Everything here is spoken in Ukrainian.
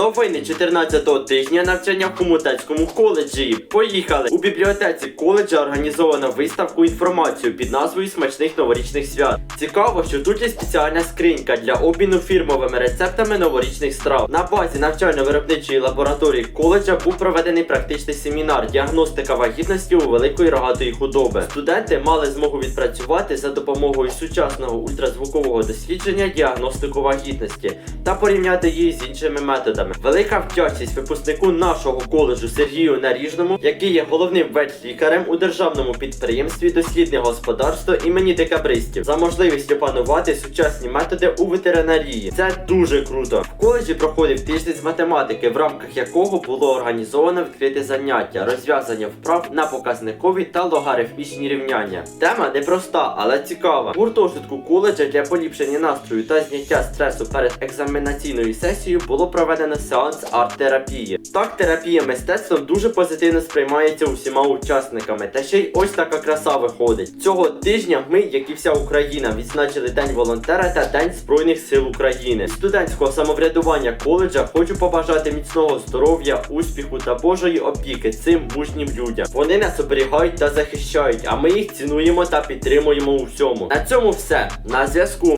Новини 14-го тижня навчання в Хомутецькому коледжі. Поїхали! У бібліотеці коледжа організовано виставку інформацію під назвою Смачних новорічних свят. Цікаво, що тут є спеціальна скринька для обміну фірмовими рецептами новорічних страв. На базі навчально-виробничої лабораторії коледжа був проведений практичний семінар діагностика вагітності у великої рогатої худоби. Студенти мали змогу відпрацювати за допомогою сучасного ультразвукового дослідження діагностику вагітності та порівняти її з іншими методами. Велика вдячність випускнику нашого коледжу Сергію Наріжному, який є головним ветлікарем у державному підприємстві Дослідне господарство імені декабристів, за можливість опанувати сучасні методи у ветеринарії. Це дуже круто. В коледжі проходив тиждень з математики, в рамках якого було організовано відкрите заняття, розв'язання вправ на показникові та логарифмічні рівняння. Тема непроста, але цікава. Гуртожитку коледжа для поліпшення настрою та зняття стресу перед екзаменаційною сесією було проведено сеанс арт-терапії. Так, терапія мистецтвом дуже позитивно сприймається усіма учасниками. Та ще й ось така краса виходить. Цього тижня ми, як і вся Україна, відзначили День волонтера та День Збройних сил України. Студентського самоврядування коледжа хочу побажати міцного здоров'я, успіху та Божої опіки цим мужнім людям. Вони нас оберігають та захищають, а ми їх цінуємо та підтримуємо у всьому. На цьому все. На зв'язку.